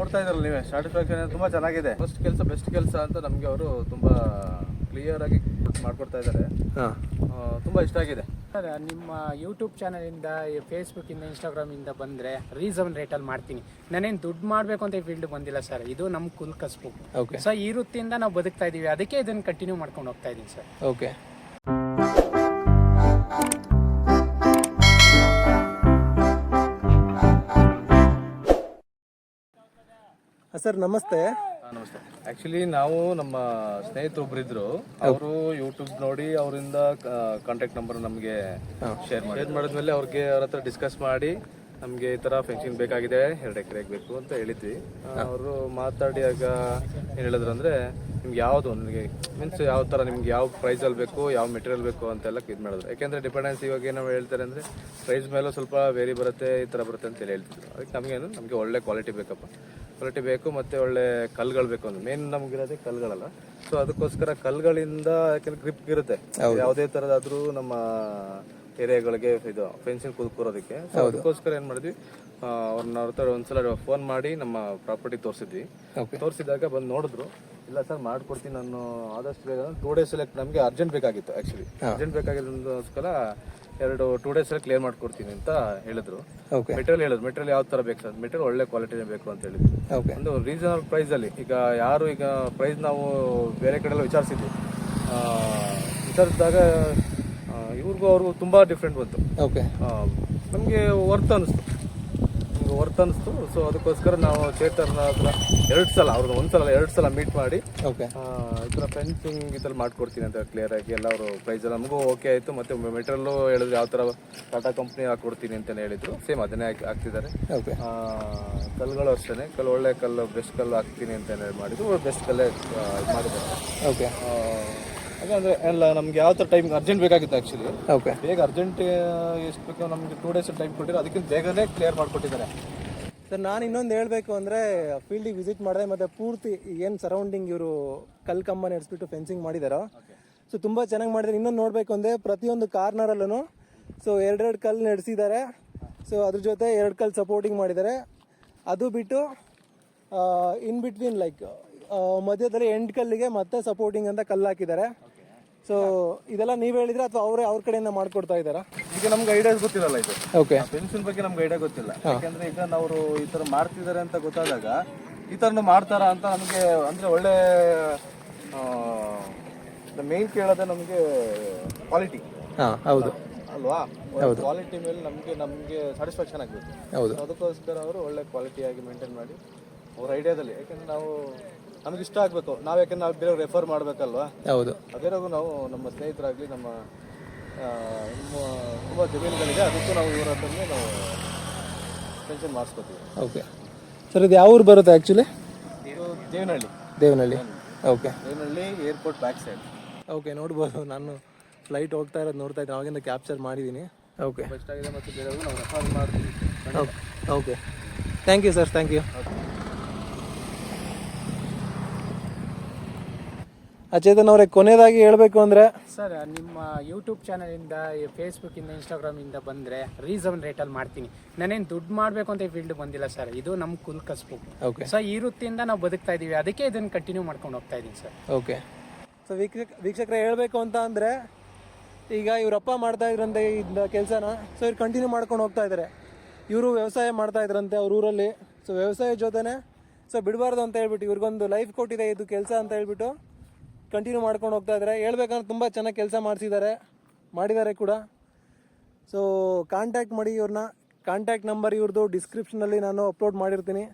ನೋಡ್ತಾ ಇದ್ರಲ್ಲ ನೀವೇ? ಸ್ಯಾಟಿಸ್ಫ್ಯಾಕ್ಷನ್ ತುಂಬಾ ಚೆನ್ನಾಗಿದೆ. ಫಸ್ಟ್ ಕೆಲಸ ಬೆಸ್ಟ್ ಕೆಲಸ ಅಂತ ನಮಗೆ ಅವರು ತುಂಬಾ ಕ್ಲಿಯರ್ ಆಗಿ ಮಾಡ್ಕೊಡ್ತಾ ಇದ್ದಾರೆ. ತುಂಬ ಇಷ್ಟ ಆಗಿದೆ. ಸರ್ ನಿಮ್ಮ ಯೂಟ್ಯೂಬ್ ಚಾನಲಿಂದ ಫೇಸ್ಬುಕ್ಕಿಂದ ಇನ್ಸ್ಟಾಗ್ರಾಮಿಂದ ಬಂದರೆ ರೀಸನ್ ರೇಟಲ್ಲಿ ಮಾಡ್ತೀನಿ. ನಾನೇನು ದುಡ್ಡು ಮಾಡಬೇಕು ಅಂತ ಈ ಫೀಲ್ಡ್ ಬಂದಿಲ್ಲ ಸರ್. ಇದು ನಮ್ಮ ಕುಲ್ ಕಸ್ಬು. ಓಕೆ ಸೊ ಈ ವೃತ್ತಿಯಿಂದ ನಾವು ಬದುಕ್ತಾ ಇದ್ದೀವಿ ಅದಕ್ಕೆ ಇದನ್ನು ಕಂಟಿನ್ಯೂ ಮಾಡ್ಕೊಂಡು ಹೋಗ್ತಾ ಇದೀನಿ ಸರ್. ಓಕೆ ಸರ್ ನಮಸ್ತೆ. ನಮಸ್ತೆ. ಆಕ್ಚುಲಿ ನಾವು ನಮ್ಮ ಸ್ನೇಹಿತರು ಒಬ್ಬರಿದ್ರು ಇದ್ರು ಅವರು ಯೂಟ್ಯೂಬ್ ನೋಡಿ ಅವರಿಂದ ಕಾಂಟ್ಯಾಕ್ಟ್ ನಂಬರ್ ನಮಗೆ ಶೇರ್ ಮಾಡಿ ಶೇರ್ ಮಾಡಿದ್ಮೇಲೆ ಅವ್ರಿಗೆ ಅವ್ರ ಹತ್ರ ಡಿಸ್ಕಸ್ ಮಾಡಿ ನಮಗೆ ಈ ತರ ಫೆನ್ಸಿಂಗ್ ಬೇಕಾಗಿದೆ ಎರಡು ಎಕರೆ ಬೇಕು ಅಂತ ಹೇಳಿದ್ವಿ. ಅವರು ಮಾತಾಡಿಯಾಗ ಏನು ಹೇಳಿದ್ರು ಅಂದ್ರೆ ನಿಮ್ಗೆ ಯಾವ್ದು ನಿಮಗೆ ಮೀನ್ಸ್ ಯಾವ ತರ ನಿಮ್ಗೆ ಯಾವ ಪ್ರೈಸ್ ಅಲ್ಲಿ ಬೇಕು ಯಾವ ಮೆಟೀರಿಯಲ್ ಬೇಕು ಅಂತೆಲ್ಲ ಇದು ಮಾಡಿದ್ರು. ಯಾಕೆಂದರೆ ಡಿಪೆಂಡೆನ್ಸ್ ಇವಾಗ ಏನೋ ಹೇಳ್ತಾರೆ ಅಂದ್ರೆ ಪ್ರೈಸ್ ಮೇಲೂ ಸ್ವಲ್ಪ ವೇರಿ ಬರುತ್ತೆ ಈ ತರ ಬರುತ್ತೆ ಅಂತ ಹೇಳಿ ಹೇಳ್ತಿದ್ರು. ಅದಕ್ಕೆ ನಮಗೇನು ನಮಗೆ ಒಳ್ಳೆ ಕ್ವಾಲಿಟಿ ಬೇಕಪ್ಪ. ಕ್ವಾಲಿಟಿ ಬೇಕು ಮತ್ತೆ ಒಳ್ಳೆ ಕಲ್ಗಳು ಬೇಕು ಅಂದ್ರೆ. ಮೇನ್ ನಮ್ಗಿರೋದೇ ಕಲ್ಗಳಲ್ಲ ಸೊ ಅದಕ್ಕೋಸ್ಕರ ಕಲ್ಗಳಿಂದ ಯಾಕಂದ್ರೆ ಗ್ರಿಪ್ ಇರುತ್ತೆ. ಯಾವುದೇ ತರದಾದ್ರೂ ನಮ್ಮ ಏರಿಯಾಗಳಿಗೆ ಇದು ಫೆನ್ಸಿಂಗ್ ಕೂರೋದಕ್ಕೆ. ಸೊ ಅದಕ್ಕೋಸ್ಕರ ಏನ್ ಮಾಡಿದ್ವಿ? ಅವ್ರನ್ನ ಅವ್ರ ಹತ್ರ ಒಂದ್ಸಲ ಫೋನ್ ಮಾಡಿ ನಮ್ಮ ಪ್ರಾಪರ್ಟಿ ತೋರಿಸಿದ್ವಿ. ತೋರಿಸಿದಾಗ ಬಂದು ನೋಡಿದ್ರು ಇಲ್ಲ ಸರ್ ಮಾಡ್ಕೊಡ್ತೀನಿ ನಾನು ಆದಷ್ಟು ಬೇಗ. ಟೂ ಡೇಸ್ ನಮಗೆ ಅರ್ಜೆಂಟ್ ಬೇಕಾಗಿತ್ತು ಆಕ್ಚುಲಿ ಅರ್ಜೆಂಟ್ ಬೇಕಾಗಿರೋದಕ್ಕೋಸ್ಕರ ಎರಡು ಟೂ ಡೇಸ್ ಕ್ಲಿಯರ್ ಮಾಡ್ಕೊಡ್ತೀನಿ ಅಂತ ಹೇಳಿದ್ರು. ಓಕೆ ಮೆಟೀರಿಯಲ್ ಹೇಳಿದ್ರು. ಮೆಟೀರಿಯಲ್ ಯಾವ ತರ ಬೇಕು ಸರ್? ಮೆಟೀರಿಯಲ್ ಒಳ್ಳೆ ಕ್ವಾಲಿಟಿನೇ ಬೇಕು ಅಂತ ಹೇಳಿದ್ರು. ಓಕೆ ಒಂದು ರೀಸನಬಲ್ ಪ್ರೈಸ್ ಅಲ್ಲಿ ಈಗ ಯಾರು ಈಗ ಪ್ರೈಸ್ ನಾವು ಬೇರೆ ಕಡೆ ಎಲ್ಲ ವಿಚಾರಿಸಿದ್ವಿ ವಿಚಾರಿಸಿದಾಗ ಇವ್ರಿಗೂ ಅವ್ರಿಗೂ ತುಂಬಾ ಡಿಫ್ರೆಂಟ್ ಬಂತು. ಓಕೆ ನಮಗೆ ವರ್ತ್ ಅನಿಸ್ತು ನಮ್ಗೆ ವರ್ತ್ ಅನಿಸ್ತು ಸೊ ಅದಕ್ಕೋಸ್ಕರ ನಾವು ಚೇತರ್ನ ಹತ್ರ ಎರಡು ಸಲ ಅವ್ರದ್ದು ಒಂದು ಸಲ ಎರಡು ಸಲ ಮೀಟ್ ಮಾಡಿ ಓಕೆ ಈ ಥರ ಫೆನ್ಸಿಂಗ್ ಇದ್ರಲ್ಲಿ ಮಾಡ್ಕೊಡ್ತೀನಿ ಅಂತ ಕ್ಲಿಯರ್ ಆಗಿ ಎಲ್ಲ ಅವರು ಪ್ರೈಸ್ ನಮಗೂ ಓಕೆ ಆಯಿತು. ಮತ್ತೆ ಮೆಟೀರಿಯಲ್ಲು ಹೇಳಿದ್ರು ಯಾವ ಥರ ಟಾಟಾ ಕಂಪ್ನಿ ಹಾಕ್ಕೊಡ್ತೀನಿ ಅಂತಲೇ ಹೇಳಿದ್ರು. ಸೇಮ್ ಅದನ್ನೇ ಹಾಕಿ ಹಾಕ್ತಿದ್ದಾರೆ. ಓಕೆ ಕಲ್ಲುಗಳು ಅಷ್ಟೇ ಕಲ್ಲು ಒಳ್ಳೆ ಕಲ್ಲು ಬೆಸ್ಟ್ ಕಲ್ಲು ಹಾಕ್ತೀನಿ ಅಂತ ಮಾಡಿದ್ರು. ಬೆಸ್ಟ್ ಕಲ್ಲೇ ಇದು ಮಾಡಿದ್ದಾರೆ. ಓಕೆ ಯಾಕಂದರೆ ಎಲ್ಲ ನಮ್ಗೆ ಯಾವ ಥರ ಟೈಮ್ ಅರ್ಜೆಂಟ್ ಬೇಕಾಗಿತ್ತು ಆ್ಯಕ್ಚುಲಿ ಓಕೆ ಬೇಗ ಅರ್ಜೆಂಟ್ ಎಷ್ಟು ಬೇಕೋ ನಮಗೆ ಟೂ ಡೇಸ್ ಟೈಮ್ ಕೊಟ್ಟಿರೋ ಅದಕ್ಕಿಂತ ಬೇಗನೆ ಕ್ಲಿಯರ್ ಮಾಡಿಕೊಟ್ಟಿದ್ದಾರೆ. ಸರ್ ನಾನು ಇನ್ನೊಂದು ಹೇಳಬೇಕು ಅಂದರೆ ಫೀಲ್ಡಿಗೆ ವಿಸಿಟ್ ಮಾಡಿದೆ ಮತ್ತು ಪೂರ್ತಿ ಏನು ಸರೌಂಡಿಂಗ್ ಇವರು ಕಲ್ ಕಂಬ ನಡೆಸ್ಬಿಟ್ಟು ಫೆನ್ಸಿಂಗ್ ಮಾಡಿದಾರೋ ಸೊ ತುಂಬ ಚೆನ್ನಾಗಿ ಮಾಡಿದ್ದಾರೆ ಇನ್ನೊಂದು ನೋಡಬೇಕು ಅಂದರೆ ಪ್ರತಿಯೊಂದು ಕಾರ್ನರಲ್ಲೂ ಸೊ ಎರಡೆರಡು ಕಲ್ಲು ನಡೆಸಿದ್ದಾರೆ ಸೊ ಅದ್ರ ಜೊತೆ ಎರಡು ಕಲ್ಲು ಸಪೋರ್ಟಿಂಗ್ ಮಾಡಿದ್ದಾರೆ ಅದು ಬಿಟ್ಟು ಇನ್ ಬಿಟ್ವೀನ್ ಲೈಕ್ ಮಧ್ಯದಲ್ಲಿ ಎಂಟು ಕಲ್ಲಿಗೆ ಮತ್ತೆ ಸಪೋರ್ಟಿಂಗ್ ಅಂತ ಕಲ್ಲು ಹಾಕಿದ್ದಾರೆ ಸೊ ಇದೆಲ್ಲ ನೀವು ಹೇಳಿದ್ರೆ ಅಥವಾ ಅವರೇ ಅವ್ರ ಕಡೆಯಿಂದ ಮಾಡ್ಕೊಡ್ತಾ ಇದ್ದಾರಾ? ಈಗ ನಮ್ಗೆ ಐಡಿಯಾಸ್ ಗೊತ್ತಿರಲ್ಲ ಇದು. ಓಕೆ ಪೆನ್ಷನ್ ಬಗ್ಗೆ ನಮ್ಗೆ ಐಡಿಯಾ ಗೊತ್ತಿಲ್ಲ. ಯಾಕಂದ್ರೆ ಈಗ ಅವರು ಈ ತರ ಮಾಡ್ತಿದ್ದಾರೆ ಅಂತ ಗೊತ್ತಾದಾಗ ಈ ತರನು ಮಾಡ್ತಾರ ಅಂತ ನಮಗೆ ಅಂದ್ರೆ ಒಳ್ಳೆ ಮೇನ್ ಕೇಳೋದೇ ನಮಗೆ ಕ್ವಾಲಿಟಿ ಹೌದು. ಅಲ್ವಾ? ಕ್ವಾಲಿಟಿ ಮೇಲೆ ನಮಗೆ ನಮಗೆ ಸ್ಯಾಟಿಸ್ಫ್ಯಾಕ್ಷನ್ ಆಗಬೇಕು. ಅದಕ್ಕೋಸ್ಕರ ಅವರು ಒಳ್ಳೆ ಕ್ವಾಲಿಟಿಯಾಗಿ ಮೇಂಟೈನ್ ಮಾಡಿ ಅವ್ರ ಐಡಿಯಾದಲ್ಲಿ ಯಾಕಂದ್ರೆ ನಾವು ನಮ್ಗೆ ಇಷ್ಟ ಆಗಬೇಕು. ನಾವು ಯಾಕಂದ್ರೆ ನಾವು ಬೇರೆ ರೆಫರ್ ಮಾಡಬೇಕಲ್ವಾ? ಹೌದು. ಅದೇ ನಾವು ನಮ್ಮ ಸ್ನೇಹಿತರಾಗಲಿ ನಮ್ಮ ಆ, ನಮ್ಮ ತುಂಬ ಜಮೀನುಗಳಿದೆ ಅದಕ್ಕೂ ನಾವು ಇವರ ಹತ್ರನೇ ನಾವು ಟೆನ್ಷನ್ ಮಾಡಿಸ್ಕೋತೀವಿ. ಓಕೆ ಸರ್ ಇದು ಯಾವ ಊರು ಬರುತ್ತೆ ಆ್ಯಕ್ಚುಲಿ ಇದು Devanahalli. Devanahalli. Okay Devanahalli airport back side okay ನೋಡ್ಬೋದು. ನಾನು ಫ್ಲೈಟ್ ಹೋಗ್ತಾ ಇರೋದು ನೋಡ್ತಾ ಇದ್ದೀನಿ. ಅವಾಗಿಂದ ಕ್ಯಾಪ್ಚರ್ ಮಾಡಿದ್ದೀನಿ. ಓಕೆ ಬೆಸ್ಟ್ ಆಗಿದೆ ಮತ್ತು ಬೇರೆ ನಾವು ರೆಫರ್ ಮಾಡ್ತೀವಿ. Okay okay thank you sir thank you ಅಚೇತನ್ ಅವರೇ ಕೊನೆಯದಾಗಿ ಹೇಳಬೇಕು ಅಂದರೆ ಸರ್ ನಿಮ್ಮ ಯೂಟ್ಯೂಬ್ ಚಾನಲಿಂದ ಫೇಸ್ಬುಕ್ಕಿಂದ ಇನ್ಸ್ಟಾಗ್ರಾಮಿಂದ ಬಂದರೆ ರೀಸನ್ ರೇಟಲ್ಲಿ ಮಾಡ್ತೀನಿ. ನಾನೇನು ದುಡ್ಡು ಮಾಡಬೇಕು ಅಂತ ಈ ಫೀಲ್ಡ್ ಬಂದಿಲ್ಲ ಸರ್. ಇದು ನಮ್ಮ ಕುಲ್ ಕಸ್ಬು. ಓಕೆ ಸೊ ಈ ವೃತ್ತಿಯಿಂದ ನಾವು ಬದುಕ್ತಾ ಇದ್ದೀವಿ ಅದಕ್ಕೆ ಇದನ್ನು ಕಂಟಿನ್ಯೂ ಮಾಡ್ಕೊಂಡು ಹೋಗ್ತಾ ಇದ್ದೀನಿ ಸರ್. ಓಕೆ ಸೊ ವೀಕ್ಷಕ ವೀಕ್ಷಕರ ಹೇಳಬೇಕು ಅಂತ ಅಂದರೆ ಈಗ ಇವರಪ್ಪ ಮಾಡ್ತಾ ಇದ್ರಂತೆ ಇದ್ದ ಕೆಲಸನ. ಸೊ ಇವ್ರು ಕಂಟಿನ್ಯೂ ಮಾಡ್ಕೊಂಡು ಹೋಗ್ತಾ ಇದ್ದಾರೆ ಇವರು ವ್ಯವಸಾಯ ಮಾಡ್ತಾ ಇದ್ರಂತೆ ಅವ್ರ ಊರಲ್ಲಿ. ಸೊ ವ್ಯವಸಾಯ ಜೊತೆನೆ ಸೊ ಬಿಡಬಾರ್ದು ಅಂತ ಹೇಳ್ಬಿಟ್ಟು ಇವ್ರಿಗೊಂದು ಲೈಫ್ ಕೊಟ್ಟಿದೆ ಇದು ಕೆಲಸ ಅಂತ ಹೇಳ್ಬಿಟ್ಟು ಕಂಟಿನ್ಯೂ ಮಾಡ್ಕೊಂಡು ಹೋಗ್ತಾ ಇದ್ದಾರೆ ಹೇಳ್ಬೇಕಂದ್ರೆ ತುಂಬ ಚೆನ್ನಾಗಿ ಕೆಲಸ ಮಾಡಿಸಿದ್ದಾರೆ ಮಾಡಿದ್ದಾರೆ ಕೂಡ. ಸೊ ಕಾಂಟ್ಯಾಕ್ಟ್ ಮಾಡಿ ಇವ್ರನ್ನ ಕಾಂಟ್ಯಾಕ್ಟ್ ನಂಬರ್ ಇವ್ರದ್ದು ಡಿಸ್ಕ್ರಿಪ್ಷನಲ್ಲಿ ನಾನು ಅಪ್ಲೋಡ್ ಮಾಡಿರ್ತೀನಿ.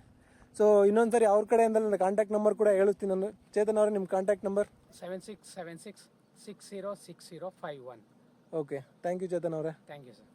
ಸೊ ಇನ್ನೊಂದು ಸರಿ ಅವ್ರ ಕಡೆಯಿಂದ ನನ್ನ ಕಾಂಟ್ಯಾಕ್ಟ್ ನಂಬರ್ ಕೂಡ ಹೇಳಿಸ್ತೀನಿ ನಾನು. ಚೇತನ್ ಅವರು ನಿಮ್ಮ contact number seven six seven six six zero six zero five one okay thank you Chetan ಅವರೇ. Thank you sir